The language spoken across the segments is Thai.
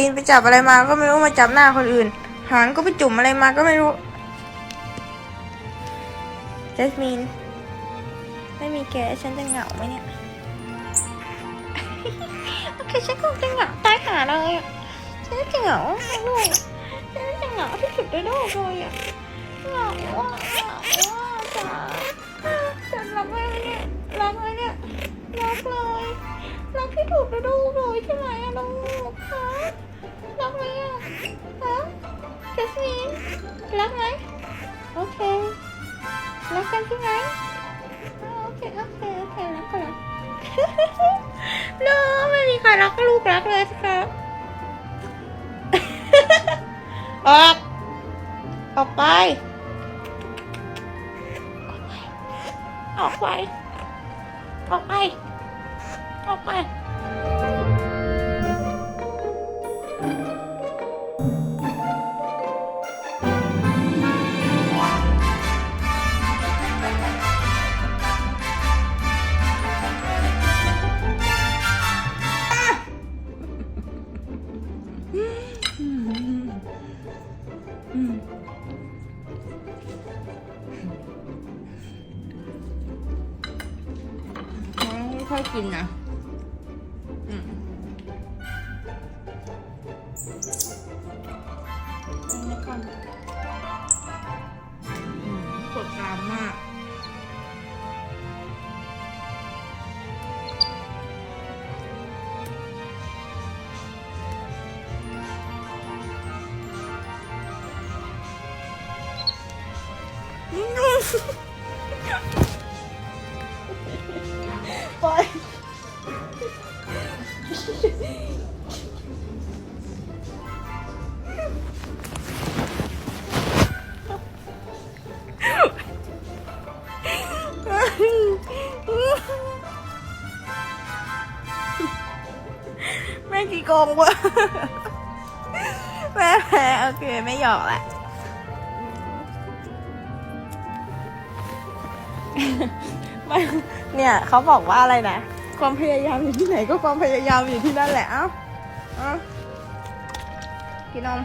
ตีนไปจับอะไรมาก็ไม่รู้มาจับหน้าคนอื่น หางก็ไปจุ่มอะไรมาก็ไม่รู้เจสมินไม่มีแกฉันจะเหงาไหมเนี่ยโอเคฉันคงจะเหงาตายหาเลยฉันจะเหงาด้วยฉันจะเหงาที่สุดในโลกเลยอะเหงาอะเหงาอะจ๋าฉันรักไหมเนี่ยรักไหมเนี่ยรักเลยรักที่ถูกในโลกเลยใช่ไหมอะลูกฮะ รักไหมอะฮะเจสมินรักไหมโอเครักกันใช่ไหมโอเคโอเคโอเครักก็รักโน้ไม่มีใครรักลูกรักเลยสิครับออกออกไป ออกไป ออกไป ออกไป ค่อยกินนะอืมไม่ค่อยอืมปวดกรามมาก แม่กี่โกงวะแม่แพ้โอเค ไม่หยอกละเนี่ยเขาบอกว่าอะไรนะ ความพยายามอยู่ที่ไหนก็ความพยายามอยู่ที่นั่นแหละเอ้าเอ้ากินนม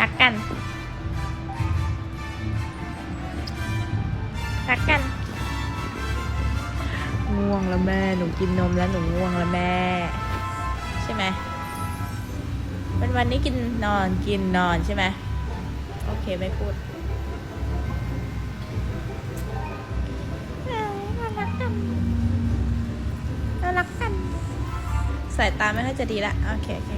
รักกันรักกันง่วงแล้วแม่ หนูกินนมแล้วหนูง่วงแล้วแม่ ใช่ไหม วันวันนี้กินนอนกินนอนใช่ไหมโอเคไม่พูดน่ารักกันน่ารักกันสายตาไม่ค่อยจะดีละโอเคโอเค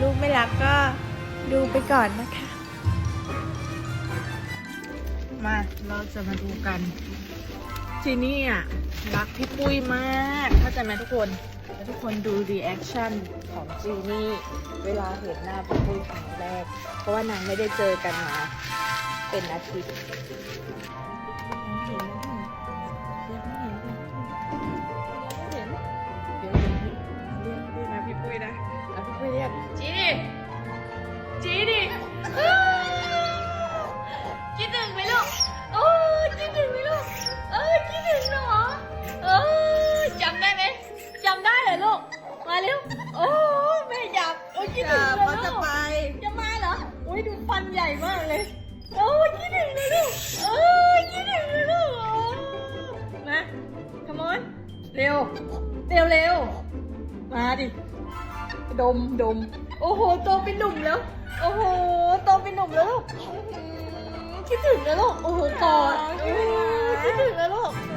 ลูกไม่รักก็ดูไปก่อนนะคะ มาเราจะมาดูกันจีนี่อะรักพี่ปุ้ยมากเข้าใจไหมทุกคนแล้วทุกคนดูรีแอคชั่นของจีนี่เวลาเห็นหน้าพี่ปุ้ยครั้งแรก เพราะว่านางไม่ได้เจอกันมาเป็นอาทิตย์ โอ้แม่อยากโอ้คิดถึงเลยลูกจะมาเหรอโอ้ยดูฟันใหญ่มากเลยโอ้คิดถึงเลยลูกเออคิดถึงเลยลูกมา come on เร็วเร็วเร็วมาดิดมดมโอ้โหโตเป็นหนุ่มแล้ว โอ้โหโตเป็นหนุ่มแล้วลูกคิดถึงนะลูกโอ้โหกอดโอ้โห